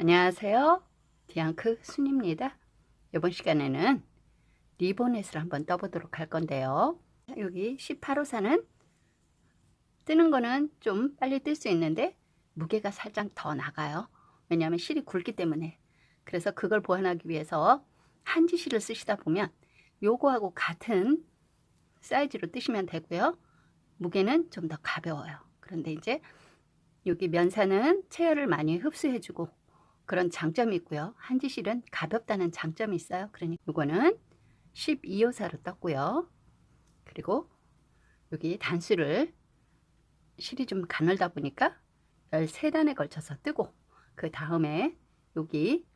안녕하세요. 디앙크 순입니다. 이번 시간에는 리보넷을 한번 떠보도록 할 건데요. 여기 18호사는 뜨는 거는 좀 빨리 뜰 수 있는데 무게가 살짝 더 나가요. 왜냐하면 실이 굵기 때문에. 그래서 그걸 보완하기 위해서 한지 실을 쓰시다 보면 요거하고 같은 사이즈로 뜨시면 되고요. 무게는 좀 더 가벼워요. 그런데 이제 여기 면사는 체열을 많이 흡수해주고 그런 장점이 있고요. 한지실은 가볍다는 장점이 있어요. 그러니 이거는 12호사로 떴고요. 그리고 여기 단수를 실이 좀 가늘다 보니까 13단에 걸쳐서 뜨고 그 다음에 여기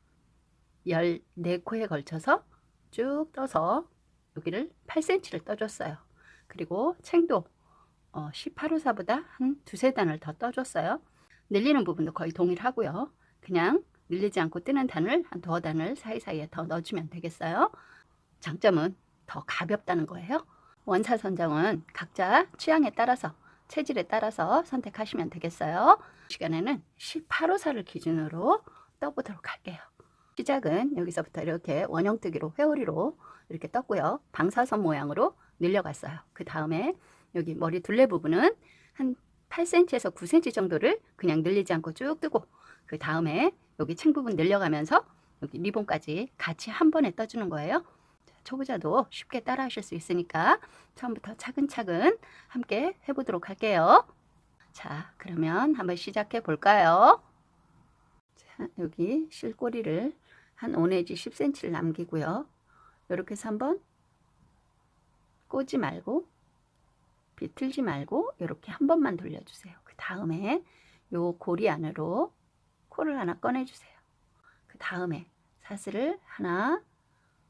14코에 걸쳐서 쭉 떠서 여기를 8cm를 떠줬어요. 그리고 챙도 어, 18호사보다 한 두세 단을 더 떠줬어요. 늘리는 부분도 거의 동일하고요. 그냥 늘리지 않고 뜨는 단을 한 두어 단을 사이사이에 더 넣어주면 되겠어요. 장점은 더 가볍다는 거예요. 원사 선정은 각자 취향에 따라서 체질에 따라서 선택하시면 되겠어요. 시간에는 18호사를 기준으로 떠보도록 할게요. 시작은 여기서부터 이렇게 원형뜨기로 회오리로 이렇게 떴고요. 방사선 모양으로 늘려갔어요. 그 다음에 여기 머리 둘레 부분은 한 8cm에서 9cm 정도를 그냥 늘리지 않고 쭉 뜨고 그 다음에 여기 챙 부분 늘려가면서 여기 리본까지 같이 한 번에 떠주는 거예요. 자, 초보자도 쉽게 따라 하실 수 있으니까 처음부터 차근차근 함께 해보도록 할게요. 자, 그러면 한번 시작해 볼까요? 자, 여기 실꼬리를 한 5 내지 10cm를 남기고요. 이렇게 해서 한번 꼬지 말고 비틀지 말고 이렇게 한 번만 돌려주세요. 그 다음에 요 고리 안으로 코를 하나 꺼내주세요. 그 다음에 사슬을 하나,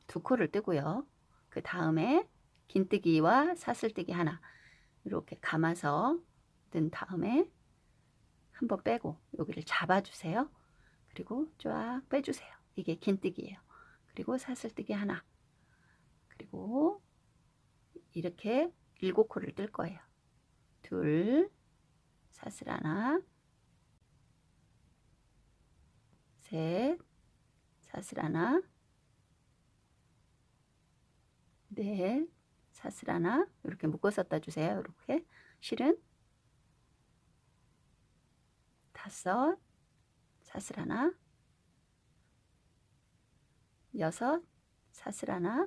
두 코를 뜨고요. 그 다음에 긴뜨기와 사슬뜨기 하나 이렇게 감아서 뜬 다음에 한번 빼고 여기를 잡아주세요. 그리고 쫙 빼주세요. 이게 긴뜨기예요. 그리고 사슬뜨기 하나 그리고 이렇게 일곱 코를 뜰 거예요. 둘, 사슬 하나, 셋, 사슬 하나, 넷, 사슬 하나, 이렇게 묶어서 떠주세요. 이렇게. 실은? 다섯, 사슬 하나, 여섯, 사슬 하나,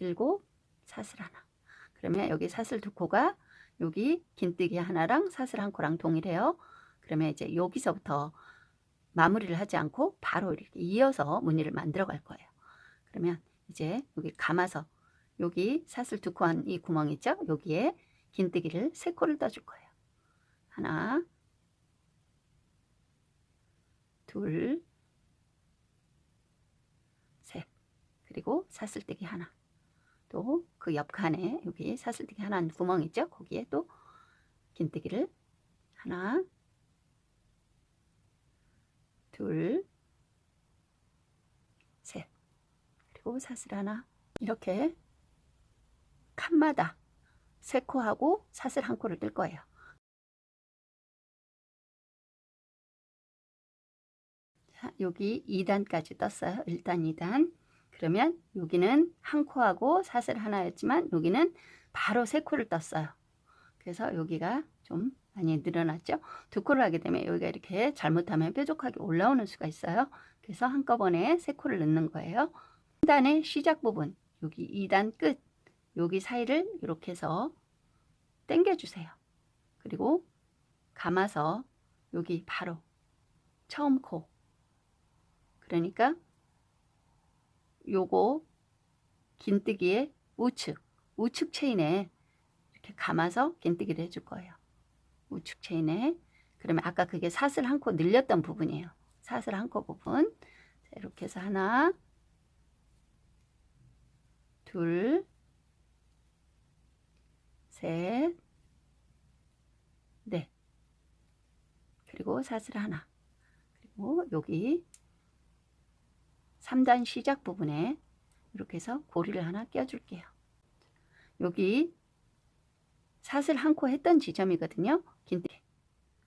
일곱, 사슬 하나. 그러면 여기 사슬 두 코가 여기 긴뜨기 하나랑 사슬 한 코랑 동일해요. 그러면 이제 여기서부터 마무리를 하지 않고 바로 이렇게 이어서 무늬를 만들어 갈 거예요. 그러면 이제 여기 감아서 여기 사슬 두 코 한 이 구멍 있죠? 여기에 긴뜨기를 세 코를 떠줄 거예요. 하나, 둘, 셋. 그리고 사슬뜨기 하나. 또 그 옆칸에 여기 사슬뜨기 하나 구멍 있죠? 거기에 또 긴뜨기를 하나, 둘, 셋. 그리고 사슬 하나. 이렇게 칸마다 세 코하고 사슬 한 코를 뜰 거예요. 자, 여기 2단까지 떴어요. 1단, 2단. 그러면 여기는 한 코하고 사슬 하나였지만 여기는 바로 세 코를 떴어요. 그래서 여기가 좀 많이 늘어났죠. 두 코를 하게 되면 여기가 이렇게 잘못하면 뾰족하게 올라오는 수가 있어요. 그래서 한꺼번에 세 코를 넣는 거예요. 3단의 시작 부분, 여기 2단 끝, 여기 사이를 이렇게 해서 당겨주세요. 그리고 감아서 여기 바로 처음 코. 그러니까 요거 긴뜨기의 우측, 우측 체인에 이렇게 감아서 긴뜨기를 해줄 거예요. 우측 체인에. 그러면 아까 그게 사슬 한 코 늘렸던 부분이에요. 사슬 한 코 부분. 자, 이렇게 해서 하나, 둘, 셋, 넷. 그리고 사슬 하나. 그리고 여기 3단 시작 부분에 이렇게 해서 고리를 하나 껴줄게요. 여기 사슬 한 코 했던 지점이거든요.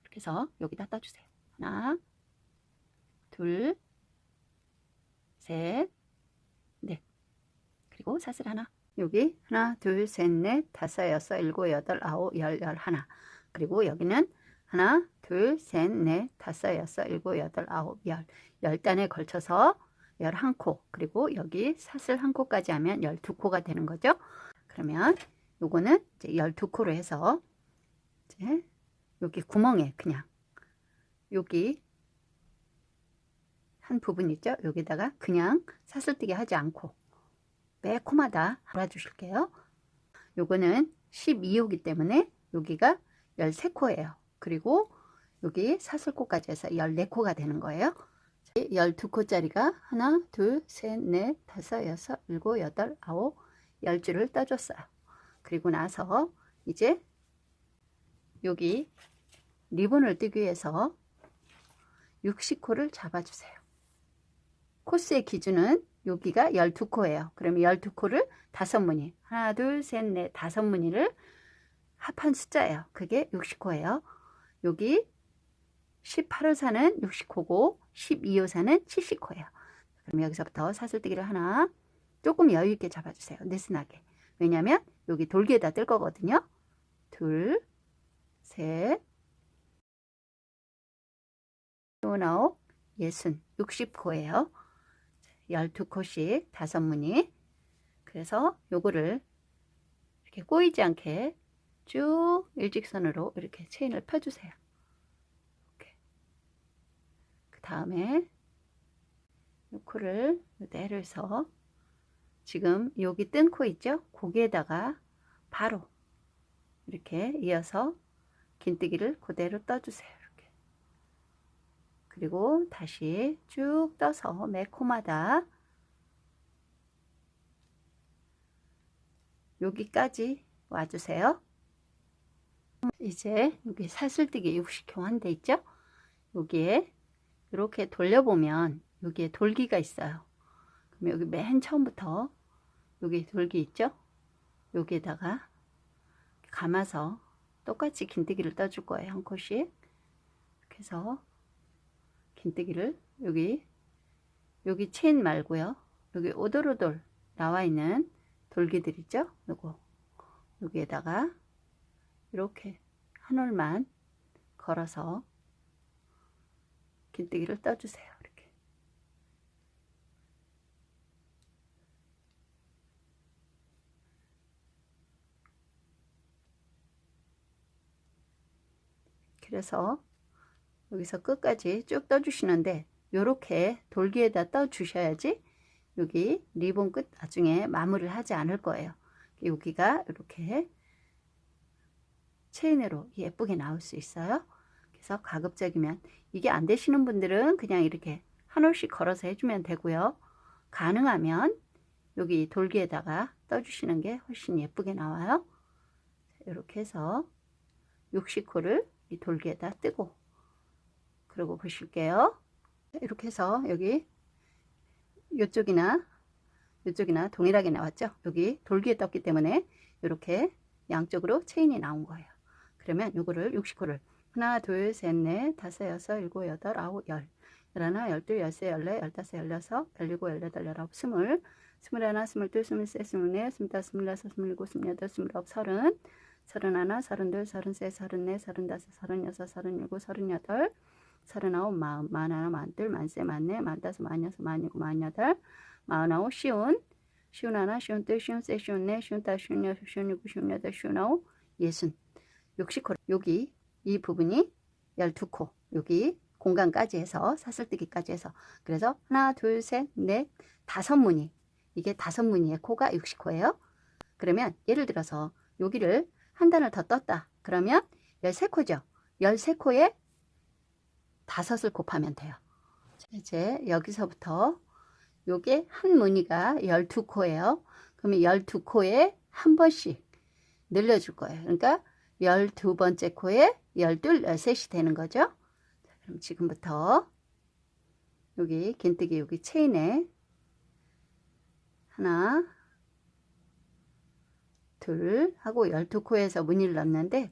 그래서 여기다 떠주세요. 하나, 둘, 셋, 넷. 그리고 사슬 하나. 여기 하나, 둘, 셋, 넷, 다섯, 여섯, 일곱, 여덟, 아홉, 열, 열 하나. 그리고 여기는 하나, 둘, 셋, 넷, 다섯, 여섯, 일곱, 여덟, 아홉, 열. 열 단에 걸쳐서 열 한 코. 그리고 여기 사슬 한 코까지 하면 열 두 코가 되는 거죠. 그러면 요거는 이제 열두 코로 해서 이제 여기 구멍에 그냥 여기 한 부분 있죠? 여기다가 그냥 사슬뜨기 하지 않고 매 코마다 달아주실게요. 요거는 12호기 때문에 여기가 13코예요. 그리고 여기 사슬코까지 해서 14코가 되는 거예요. 12코짜리가 하나, 둘, 셋, 넷, 다섯, 여섯, 일곱, 여덟, 아홉, 열 줄을 떠줬어요. 그리고 나서 이제 여기 리본을 뜨기 위해서 60코를 잡아주세요. 코스의 기준은 여기가 12코예요. 그러면 12코를 다섯 무늬, 하나, 둘, 셋, 넷, 다섯 무늬를 합한 숫자예요. 그게 60코예요. 여기 18호사는 60코고 12호사는 70코예요. 그럼 여기서부터 사슬뜨기를 하나 조금 여유 있게 잡아주세요. 느슨하게. 왜냐면 여기 돌기에다 뜰 거거든요. 둘, 셋, 아홉, 예순, 60코예요. 12코씩 다섯 무늬. 그래서 요거를 이렇게 꼬이지 않게 쭉 일직선으로 이렇게 체인을 펴주세요. 그 다음에 이 코를 내려서 지금 여기 뜬 코 있죠? 거기에다가 바로 이렇게 이어서 긴뜨기를 그대로 떠주세요. 그리고 다시 쭉 떠서 매 코마다 여기까지 와주세요. 이제 여기 사슬뜨기 60호 한대 있죠? 여기에 이렇게 돌려보면 여기에 돌기가 있어요. 그럼 여기 맨 처음부터 여기 돌기 있죠? 여기에다가 감아서 똑같이 긴뜨기를 떠줄 거예요. 한 코씩. 해서 긴뜨기를 여기 여기 체인 말고요. 여기 오돌오돌 나와 있는 돌기들 있죠? 요거 여기에다가 이렇게 한 올만 걸어서 긴뜨기를 떠주세요. 이렇게. 그래서 여기서 끝까지 쭉 떠주시는데 이렇게 돌기에다 떠주셔야지 여기 리본 끝 나중에 마무리를 하지 않을 거예요. 여기가 이렇게 체인으로 예쁘게 나올 수 있어요. 그래서 가급적이면 이게 안 되시는 분들은 그냥 이렇게 한 올씩 걸어서 해주면 되고요. 가능하면 여기 돌기에다가 떠주시는 게 훨씬 예쁘게 나와요. 이렇게 해서 60코를 이 돌기에다 뜨고 그러고 보실게요. 이렇게 해서 여기 이쪽이나 이쪽이나 동일하게 나왔죠. 여기 돌기에 떴기 때문에 이렇게 양쪽으로 체인이 나온 거예요. 그러면 요거를 60코를 하나, 둘, 셋, 넷, 다섯, 여섯, 일곱, 여덟, 아홉, 열. 열하나, 열둘, 열세, 열네, 열다섯, 열여섯, 열일곱, 열여덟, 열아홉, 스물. 스물하나, 스물둘, 스물셋, 스물넷, 스물다섯, 스물여섯, 스물일곱, 스물여덟, 스물아홉, 서른. 서른하나, 서른둘, 서른셋, 서른넷, 서른다섯, 서른여섯, 서른일곱, 서른여덟. 서른아홉, 마흔, 마흔하나, 마흔둘, 만세, 만넷, 만다섯, 만여섯, 만일곱, 만여덟. 마흔아홉, 쉬운. 쉬운 하나, 쉬운 둘, 쉬운 셋, 쉬운 넷, 쉬운 다섯, 쉬운 여섯, 쉬운 일곱, 쉬운 여덟, 쉬운 아홉, 예순. 60코. 여기 이 부분이 12코 여기 공간까지 해서 사슬뜨기까지 해서 그래서 하나 둘 셋 넷 다섯 무늬 이게 다섯 무늬의 코가 60코예요 그러면 예를 들어서 여기를 한 단을 더 떴다 그러면 13코죠 13코에 다섯을 곱하면 돼요. 이제 여기서부터 요게 한 무늬가 12코예요. 그러면 12코에 한 번씩 늘려줄 거예요. 그러니까 12번째 코에 12, 13이 되는 거죠. 자, 그럼 지금부터 여기 긴뜨기 여기 체인에 하나 둘 하고 12코에서 무늬를 넣는데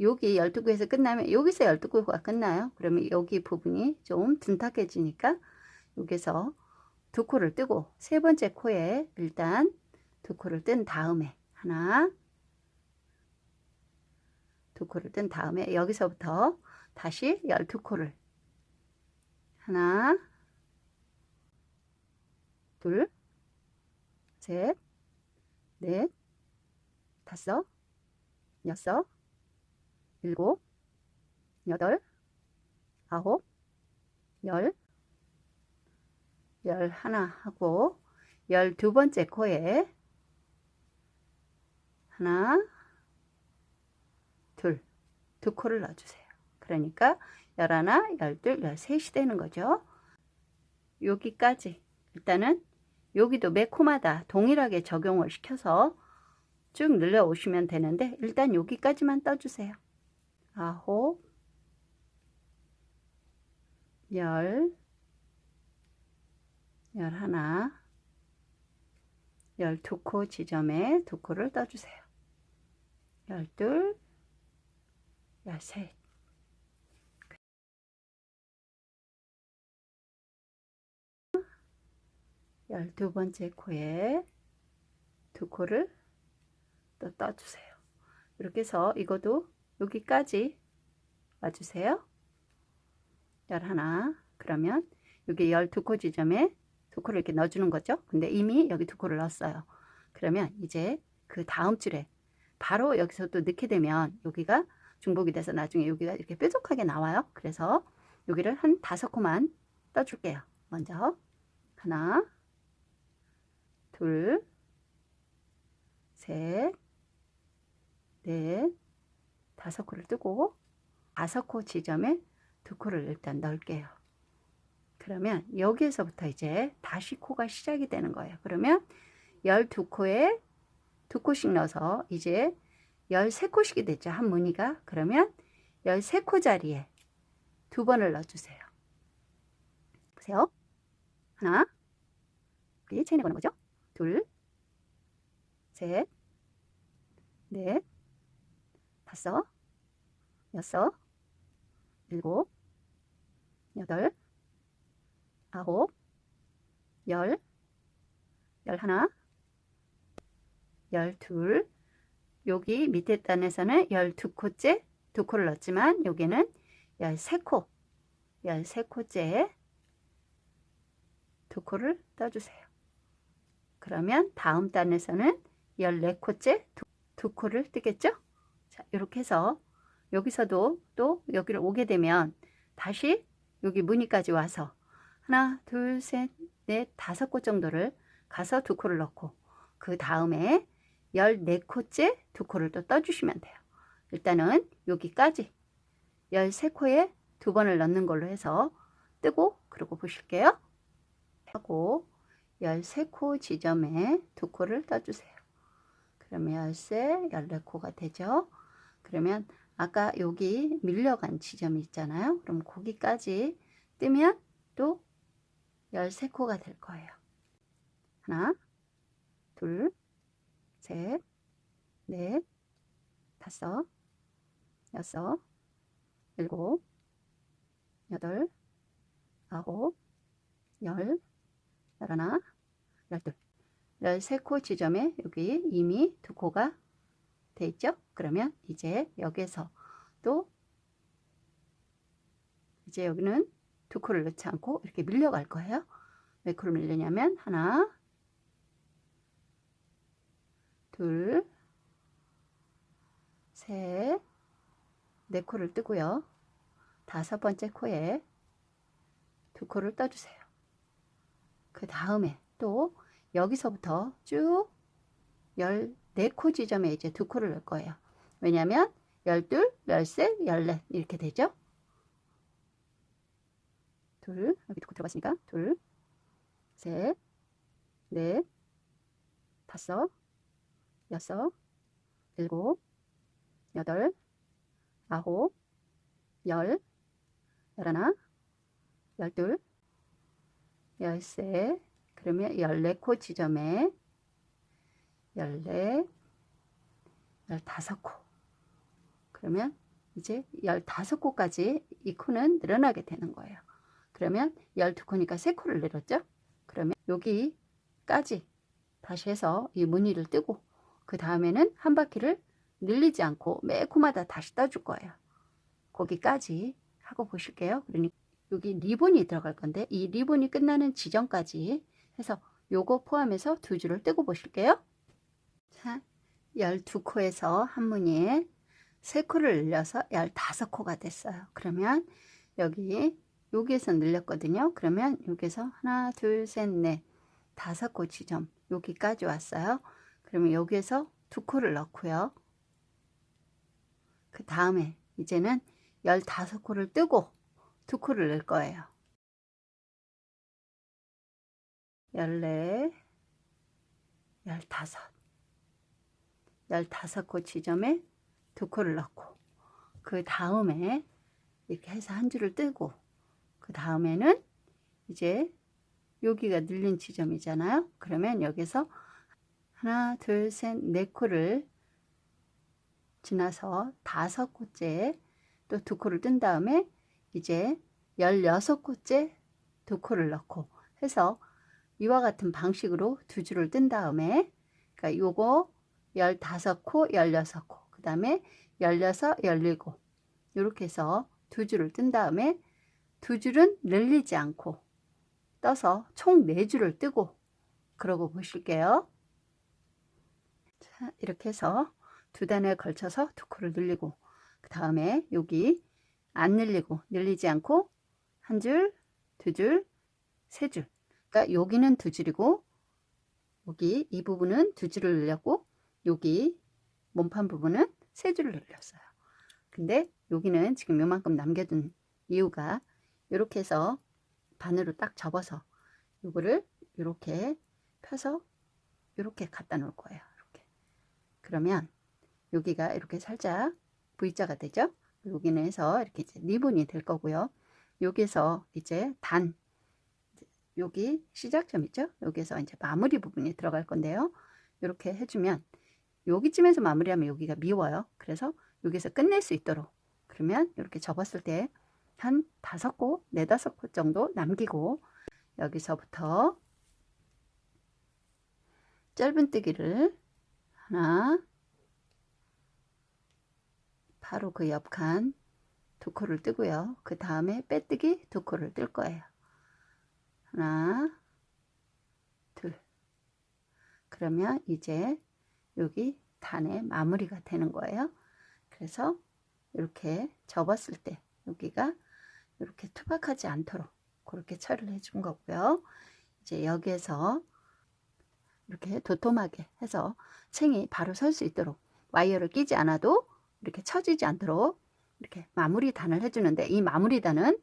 여기 12코에서 끝나면 여기서 12코가 끝나요. 그러면 여기 부분이 좀 둔탁해지니까 여기서 두 코를 뜨고 세 번째 코에 일단 두 코를 뜬 다음에 하나 두 코를 뜬 다음에 여기서부터 다시 12코를 하나 둘 셋, 넷, 다섯, 여섯, 일곱, 여덟, 아홉, 열, 열 하나 하고 열 두 번째 코에 하나, 둘, 두 코를 넣어주세요. 그러니까 열하나, 열둘, 열셋이 되는 거죠. 여기까지 일단은 여기도 매 코마다 동일하게 적용을 시켜서 쭉 늘려 오시면 되는데 일단 여기까지만 떠주세요. 아홉, 열, 열하나, 열두 코 지점에 두 코를 떠주세요. 열둘, 열셋, 열두 번째 코에 두 코를 또 떠주세요. 이렇게 해서 이것도 여기까지 와주세요. 열하나 그러면 여기 열두 코 지점에 두 코를 이렇게 넣어주는 거죠. 근데 이미 여기 두 코를 넣었어요. 그러면 이제 그 다음 줄에 바로 여기서 또 넣게 되면 여기가 중복이 돼서 나중에 여기가 이렇게 뾰족하게 나와요. 그래서 여기를 한 다섯 코만 떠줄게요. 먼저 하나 둘, 셋, 넷, 다섯 코를 뜨고 다섯 코 지점에 두 코를 일단 넣을게요. 그러면 여기에서부터 이제 다시 코가 시작이 되는 거예요. 그러면 12코에 두 코씩 넣어서 이제 13코씩이 됐죠. 한 무늬가. 그러면 13코 자리에 두 번을 넣어주세요. 보세요. 하나, 우리 체인에 거는 거죠. 둘, 셋, 넷, 다섯, 여섯, 일곱, 여덟, 아홉, 열, 열하나, 열둘, 여기 밑에 단에서는 열두 코째 두 코를 넣었지만 여기는 열세 코, 열세 코째 두 코를 떠주세요. 그러면 다음 단에서는 14코째 두, 두 코를 뜨겠죠? 자, 이렇게 해서 여기서도 또 여기를 오게 되면 다시 여기 무늬까지 와서 하나, 둘, 셋, 넷, 다섯 코 정도를 가서 두 코를 넣고 그 다음에 14코째 두 코를 또 떠주시면 돼요. 일단은 여기까지 13코에 두 번을 넣는 걸로 해서 뜨고 그러고 보실게요. 하고 13코 지점에 두 코를 떠주세요. 그러면 13, 14코가 되죠. 그러면 아까 여기 밀려간 지점이 있잖아요. 그럼 거기까지 뜨면 또 13코가 될 거예요. 하나, 둘, 셋, 넷, 다섯, 여섯, 일곱, 여덟, 아홉, 열, 열하나, 열둘, 열세 코 지점에 여기 이미 두 코가 돼 있죠? 그러면 이제 여기에서 또 이제 여기는 두 코를 넣지 않고 이렇게 밀려갈 거예요. 몇 코를 밀리냐면 하나, 둘, 셋, 네 코를 뜨고요. 다섯 번째 코에 두 코를 떠주세요. 그 다음에 또 여기서부터 쭉 14코 지점에 이제 두 코를 넣을 거예요. 왜냐면 12, 13, 14 이렇게 되죠. 둘, 여기 두코 들어갔으니까 둘, 셋, 넷, 다섯, 여섯, 일곱, 여덟, 아홉, 열, 열하나, 열둘, 열세, 그러면 14코 지점에 14, 15코. 그러면 이제 15코까지 이 코는 늘어나게 되는 거예요. 그러면 12코니까 3코를 늘었죠? 그러면 여기까지 다시 해서 이 무늬를 뜨고 그 다음에는 한 바퀴를 늘리지 않고 매 코마다 다시 떠줄 거예요. 거기까지 하고 보실게요. 그러니까 여기 리본이 들어갈 건데 이 리본이 끝나는 지점까지 해서 요거 포함해서 두 줄을 뜨고 보실게요. 자, 12코에서 한 무늬에 3코를 늘려서 15코가 됐어요. 그러면 여기 여기에서 늘렸거든요. 그러면 여기서 하나, 둘, 셋, 넷, 다섯 코 지점 여기까지 왔어요. 그러면 여기에서 두 코를 넣고요. 그 다음에 이제는 15코를 뜨고 두 코를 넣을 거예요. 14, 15, 15코 지점에 두 코를 넣고 그 다음에 이렇게 해서 한 줄을 뜨고 그 다음에는 이제 여기가 늘린 지점이잖아요. 그러면 여기서 하나, 둘, 셋, 네 코를 지나서 다섯 코째 또 두 코를 뜬 다음에 이제 열여섯 코째 두 코를 넣고 해서 이와 같은 방식으로 두 줄을 뜬 다음에 그러니까 요거 열다섯 코, 열여섯 코, 그 다음에 열여섯, 열일곱 이렇게 해서 두 줄을 뜬 다음에 두 줄은 늘리지 않고 떠서 총 네 줄을 뜨고 그러고 보실게요. 자, 이렇게 해서 두 단에 걸쳐서 두 코를 늘리고 그 다음에 여기 안 늘리고 늘리지 않고 한 줄, 두 줄, 세 줄. 그러니까 여기는 두 줄이고 여기 이 부분은 두 줄을 늘렸고 여기 몸판 부분은 세 줄을 늘렸어요. 근데 여기는 지금 요만큼 남겨둔 이유가 이렇게 해서 반으로 딱 접어서 요거를 이렇게 펴서 이렇게 갖다 놓을 거예요. 이렇게. 그러면 여기가 이렇게 살짝 V자가 되죠? 여기는 해서 이렇게 이제 리본이 될 거고요. 여기서 이제 단 여기 시작점 있죠? 여기서 이제 마무리 부분이 들어갈 건데요. 이렇게 해주면 여기쯤에서 마무리하면 여기가 미워요. 그래서 여기서 끝낼 수 있도록 그러면 이렇게 접었을 때 한 다섯 코, 네다섯 코 정도 남기고 여기서부터 짧은뜨기를 하나 바로 그 옆칸 두 코를 뜨고요. 그 다음에 빼뜨기 두 코를 뜰 거예요. 하나 둘 그러면 이제 여기 단의 마무리가 되는 거예요. 그래서 이렇게 접었을 때 여기가 이렇게 투박하지 않도록 그렇게 처리를 해준 거고요. 이제 여기에서 이렇게 도톰하게 해서 챙이 바로 설 수 있도록 와이어를 끼지 않아도 이렇게 처지지 않도록 이렇게 마무리 단을 해주는데 이 마무리 단은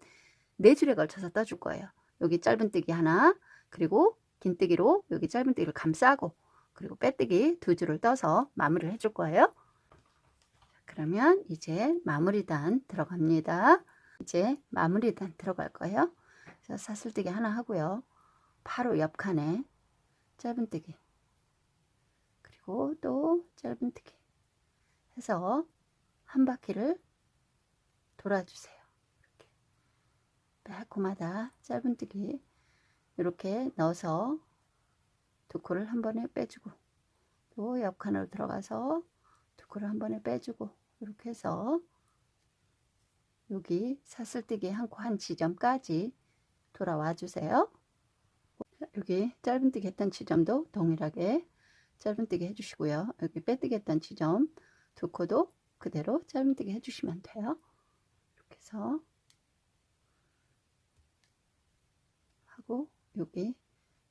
네 줄에 걸쳐서 떠줄 거예요. 여기 짧은뜨기 하나 그리고 긴뜨기로 여기 짧은뜨기를 감싸고 그리고 빼뜨기 두 줄을 떠서 마무리를 해줄 거예요. 그러면 이제 마무리단 들어갑니다. 이제 마무리단 들어갈 거예요. 그래서 사슬뜨기 하나 하고요. 바로 옆 칸에 짧은뜨기 그리고 또 짧은뜨기 해서 한 바퀴를 돌아주세요. 이렇게 매코마다 짧은뜨기 이렇게 넣어서 두 코를 한 번에 빼주고 또 옆칸으로 들어가서 두 코를 한 번에 빼주고 이렇게 해서 여기 사슬뜨기 한 코 한 지점까지 돌아와 주세요. 여기 짧은뜨기 했던 지점도 동일하게 짧은뜨기 해주시고요. 여기 빼뜨기 했던 지점 두 코도 그대로 짧은뜨기 해주시면 돼요. 이렇게 해서 하고 여기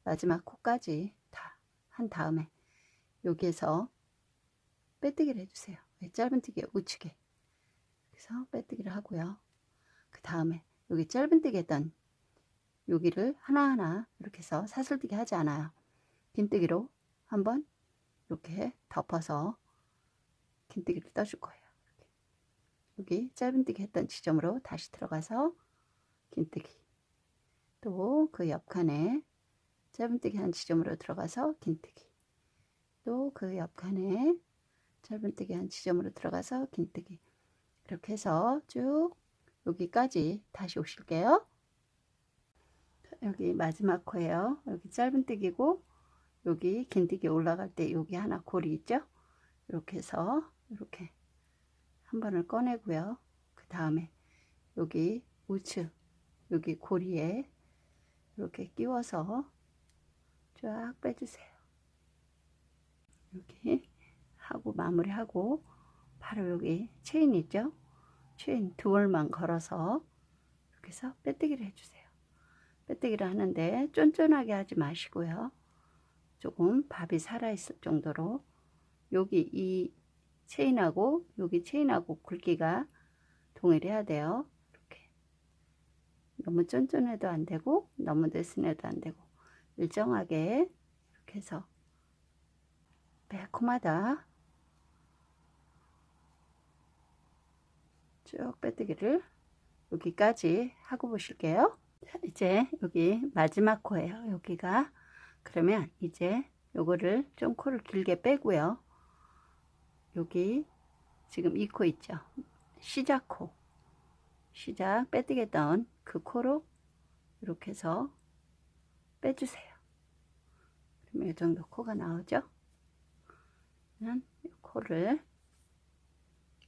마지막 코까지 다 한 다음에 여기에서 빼뜨기를 해주세요. 짧은뜨기 우측에 그래서 빼뜨기를 하고요. 그 다음에 여기 짧은뜨기 했던 여기를 하나하나 이렇게 해서 사슬뜨기 하지 않아요. 긴뜨기로 한번 이렇게 덮어서 긴뜨기를 떠줄 거예요. 여기 짧은뜨기 했던 지점으로 다시 들어가서 긴뜨기 또 그 옆칸에 짧은뜨기 한 지점으로 들어가서 긴뜨기 또 그 옆칸에 짧은뜨기 한 지점으로 들어가서 긴뜨기 이렇게 해서 쭉 여기까지 다시 오실게요. 여기 마지막 코예요. 여기 짧은뜨기고 여기 긴뜨기 올라갈 때 여기 하나 골이 있죠. 이렇게 해서 이렇게 한 번을 꺼내고요. 그 다음에 여기 우측 여기 고리에 이렇게 끼워서 쫙 빼주세요. 여기 하고 마무리하고 바로 여기 체인 있죠? 체인 두 월만 걸어서 이렇게 해서 빼뜨기를 해주세요. 빼뜨기를 하는데 쫀쫀하게 하지 마시고요. 조금 밥이 살아있을 정도로 여기 이 체인하고 여기 체인하고 굵기가 동일해야 돼요. 이렇게 너무 쫀쫀해도 안 되고 너무 느슨해도 안 되고 일정하게 이렇게 해서 매콤하다 쭉 빼뜨기를 여기까지 하고 보실게요. 자, 이제 여기 마지막 코예요. 여기가 그러면 이제 요거를 좀 코를 길게 빼고요. 여기 지금 이 코 있죠. 시작 코. 시작 빼뜨기 했던 그 코로 이렇게 해서 빼주세요. 그러면 이 정도 코가 나오죠. 그러면 이 코를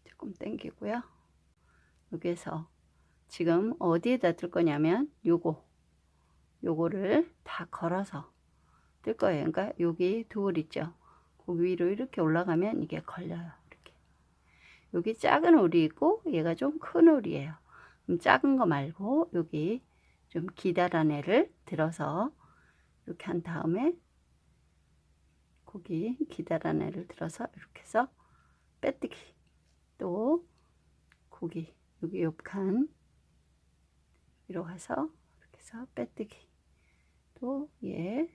조금 당기고요. 여기에서 지금 어디에다 뜰 거냐면 요거 요거를 다 걸어서 뜰 거예요. 그러니까 여기 두올 있죠. 그 위로 이렇게 올라가면 이게 걸려요. 이렇게. 여기 작은 올이 있고 얘가 좀 큰 올이에요. 그럼 작은 거 말고 여기 좀 기다란 애를 들어서 이렇게 한 다음에 거기 기다란 애를 들어서 이렇게 해서 빼뜨기 또 고기 여기 옆칸 위로 가서 이렇게 해서 빼뜨기 또 얘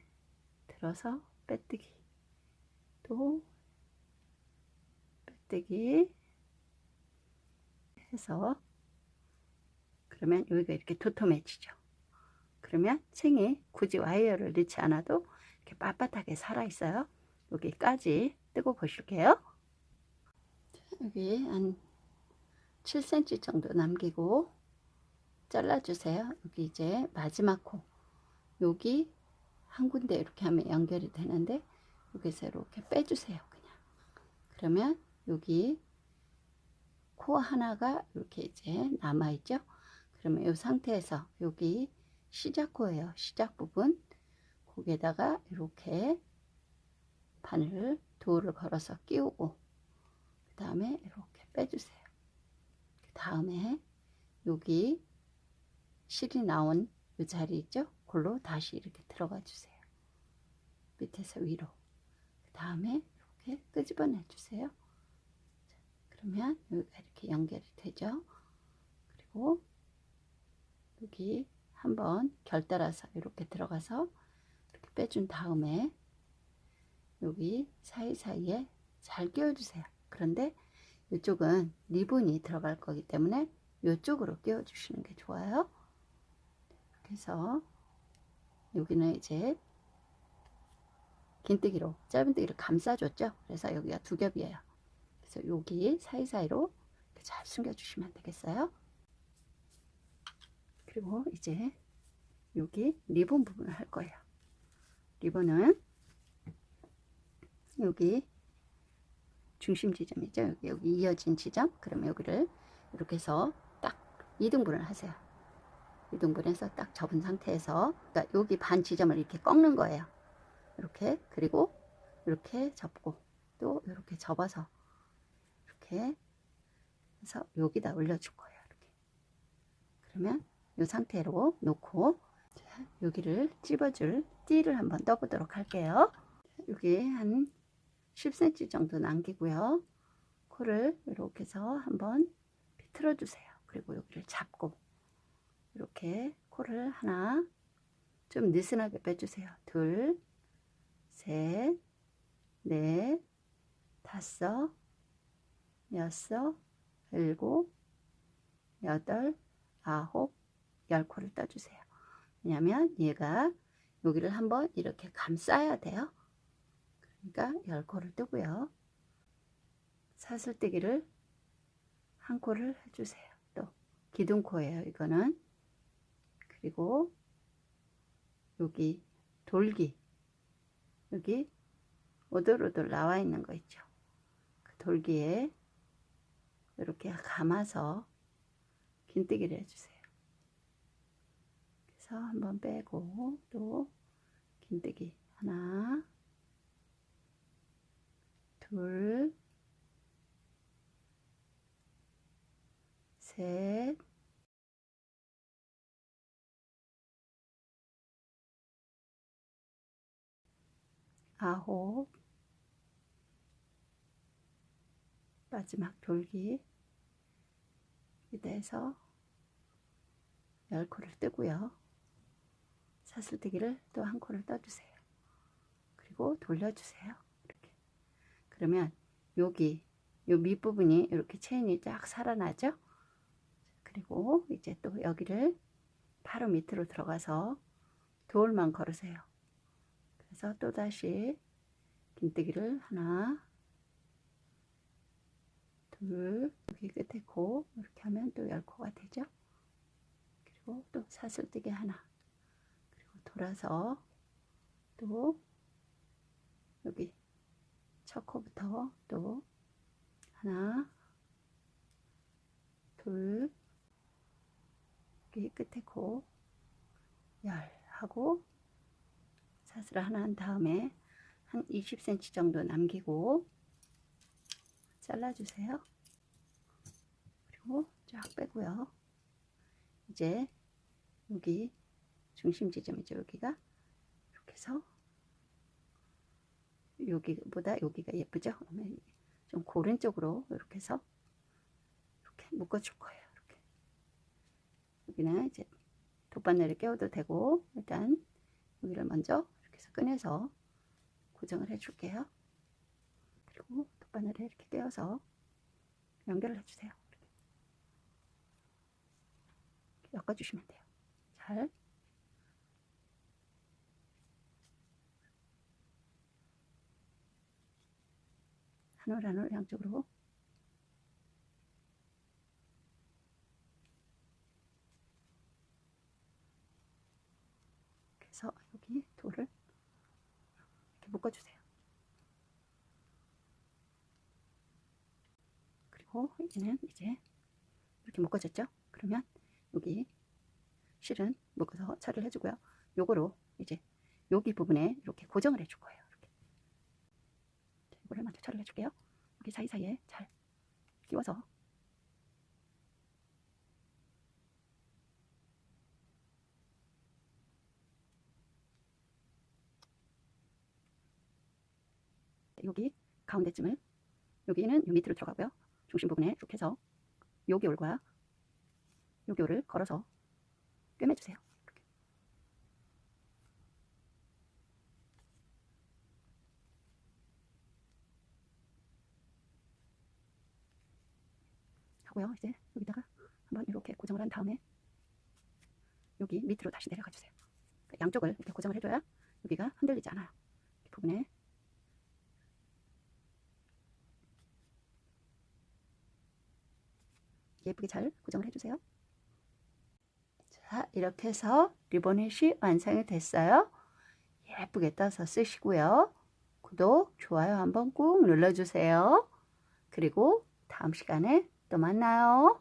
들어서 빼뜨기 또 빼뜨기 해서 그러면 여기가 이렇게 도톰해지죠. 그러면 챙이 굳이 와이어를 넣지 않아도 이렇게 빳빳하게 살아 있어요. 여기까지 뜨고 보실게요. 여기 한 7cm 정도 남기고 잘라주세요. 여기 이제 마지막 코 여기 한 군데 이렇게 하면 연결이 되는데 여기서 이렇게 빼주세요. 그냥 그러면 여기 코 하나가 이렇게 이제 남아 있죠. 그러면 이 상태에서 여기 시작 코예요. 시작 부분 거기에다가 이렇게 바늘 도를 걸어서 끼우고 그 다음에 이렇게 빼주세요. 그 다음에 여기 실이 나온 이 자리 있죠? 그걸로 다시 이렇게 들어가 주세요. 밑에서 위로. 그 다음에 이렇게 끄집어내 주세요. 그러면 여기가 이렇게 연결이 되죠. 그리고 여기 한번 결 따라서 이렇게 들어가서 이렇게 빼준 다음에 여기 사이사이에 잘 끼워주세요. 그런데 이쪽은 리본이 들어갈 거기 때문에 이쪽으로 끼워주시는 게 좋아요. 그래서 여기는 이제 긴뜨기로 짧은뜨기를 감싸줬죠. 그래서 여기가 두 겹이에요. 그래서 여기 사이사이로 잘 숨겨주시면 되겠어요. 그리고 이제 여기 리본 부분을 할 거예요. 리본은 여기 중심 지점이죠. 여기, 여기 이어진 지점. 그러면 여기를 이렇게 해서 딱 2등분을 하세요. 2등분해서 딱 접은 상태에서 그러니까 여기 반 지점을 이렇게 꺾는 거예요. 이렇게 그리고 이렇게 접고 또 이렇게 접어서 이렇게 해서 여기다 올려줄 거예요. 이렇게 그러면 이 상태로 놓고 자, 여기를 찝어줄 띠를 한번 떠보도록 할게요. 여기 한 10cm 정도 남기고요. 코를 이렇게 해서 한번 비틀어 주세요. 그리고 여기를 잡고 이렇게 코를 하나 좀 느슨하게 빼주세요. 둘, 셋, 넷, 다섯, 여섯, 일곱, 여덟, 아홉, 열 코를 떠주세요. 왜냐면 얘가 여기를 한번 이렇게 감싸야 돼요. 그러니까 열 코를 뜨고요. 사슬뜨기를 한 코를 해주세요. 또 기둥코예요. 이거는 그리고 여기 돌기 여기 오돌오돌 나와 있는 거 있죠. 그 돌기에 이렇게 감아서 긴뜨기를 해주세요. 그래서 한번 빼고 또 긴뜨기 하나 둘 셋, 아홉, 마지막 돌기 이대해서 열 코를 뜨고요. 사슬뜨기를 또 한 코를 떠주세요. 그리고 돌려주세요. 그러면 여기 요 밑부분이 이렇게 체인이 쫙 살아나죠? 그리고 이제 또 여기를 바로 밑으로 들어가서 돌만 걸으세요. 그래서 또 다시 긴뜨기를 하나, 둘, 여기 끝에 코 이렇게 하면 또 열 코가 되죠. 그리고 또 사슬뜨기 하나, 그리고 돌아서 또 여기 첫 코부터 또 하나, 둘, 여기 끝에 코, 열 하고 사슬을 하나 한 다음에 한 20cm 정도 남기고 잘라주세요. 그리고 쫙 빼고요. 이제 여기 중심 지점이죠. 여기가 이렇게 해서 여기보다 여기가 예쁘죠? 좀 고른 쪽으로 이렇게 해서 이렇게 묶어줄 거예요. 이렇게 여기는 이제 돗바늘을 끼워도 되고 일단 여기를 먼저 이렇게 해서 꺼내서 고정을 해줄게요. 그리고 돗바늘을 이렇게 껴서 연결을 해주세요. 이렇게 엮어주시면 돼요. 잘. 한올 양쪽으로 그래서 여기 돌을 이렇게 묶어주세요. 그리고 여기는 이제 이렇게 묶어졌죠? 그러면 여기 실은 묶어서 처리를 해주고요. 요거로 이제 여기 부분에 이렇게 고정을 해줄 거예요. 이거를 먼저 처리를 해줄게요. 여기 사이사이에 잘 끼워서 여기 가운데쯤을 여기는 요 밑으로 들어가고요. 중심 부분에 이렇게 해서 여기 올과 여기 올을 걸어서 꿰매주세요. 하고요. 이제 여기다가 한번 이렇게 고정을 한 다음에 여기 밑으로 다시 내려가 주세요. 그러니까 양쪽을 이렇게 고정을 해줘야 여기가 흔들리지 않아요. 이 부분에 예쁘게 잘 고정을 해주세요. 자, 이렇게 해서 리보넷이 완성이 됐어요. 예쁘게 떠서 쓰시고요. 구독, 좋아요 한번 꾹 눌러주세요. 그리고 다음 시간에 또 만나요.